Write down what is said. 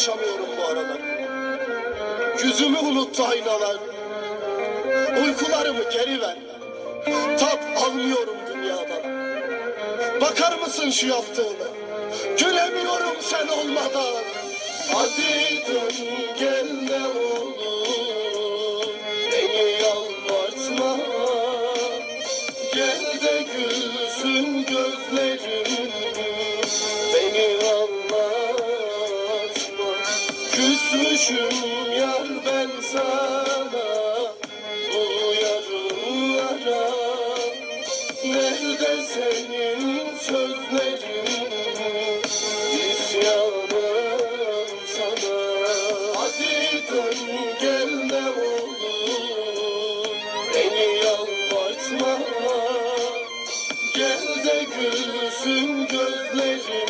yaşamıyorum bu aralar. Yüzümü unuttu aynalar. Uykularımı geri ver. Tat almıyorum dünyadan. Bakar mısın şu yaptığına? Gülemiyorum sen olmadan. Hadi dön gel ne olur. Beni yalvartma. Gel de gülsün gözlerim. Düşmüşüm yar ben sana Bu yarılara Nerede senin sözlerin? İsyanım sana. Hadi dön gel ne olur. Beni yalvartma. Gel de gülsün gözlerin